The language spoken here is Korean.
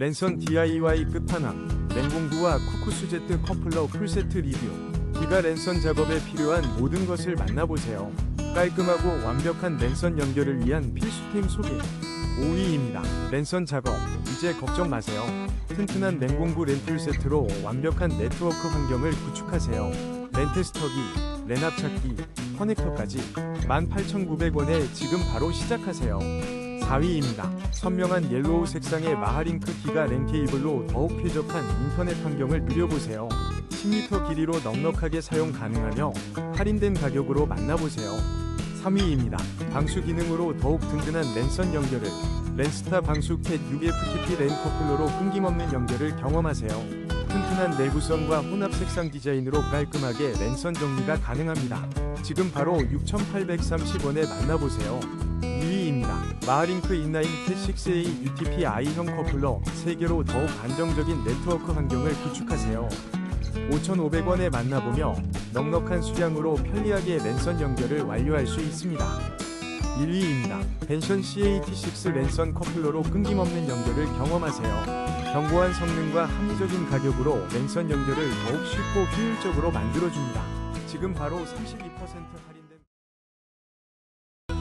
랜선 DIY 끝판왕 랭공구와 쿠쿠스 제트 커플러 풀세트 리뷰 기가 랜선 작업에 필요한 모든 것을 만나보세요. 깔끔하고 완벽한 랜선 연결을 위한 필수템 소개 5위입니다. 랜선 작업 이제 걱정 마세요. 튼튼한 랭공구 렌툴 세트로 완벽한 네트워크 환경을 구축하세요. 렌트 스터기, 렌압 찾기, 커넥터까지 18,900원에 지금 바로 시작하세요. 4위입니다. 선명한 옐로우 색상의 마하링크 기가 랜 케이블로 더욱 쾌적한 인터넷 환경을 누려보세요. 10m 길이로 넉넉하게 사용 가능하며 할인된 가격으로 만나보세요. 3위입니다. 방수 기능으로 더욱 든든한 랜선 연결을 랜스타 방수 캣 6FTP 랜 커플러로 끊김없는 연결을 경험하세요. 튼튼한 내구성과 혼합 색상 디자인으로 깔끔하게 랜선 정리가 가능합니다. 지금 바로 6,830원에 만나보세요. 2위입니다. 마하링크 인라인 캣6A UTP I형 커플러 3개로 더욱 안정적인 네트워크 환경을 구축하세요. 5,500원에 만나보며 넉넉한 수량으로 편리하게 랜선 연결을 완료할 수 있습니다. 1위입니다. 벤션 CAT6 랜선 커플러로 끊김없는 연결을 경험하세요. 견고한 성능과 합리적인 가격으로 랜선 연결을 더욱 쉽고 효율적으로 만들어줍니다. 지금 바로 32% 할인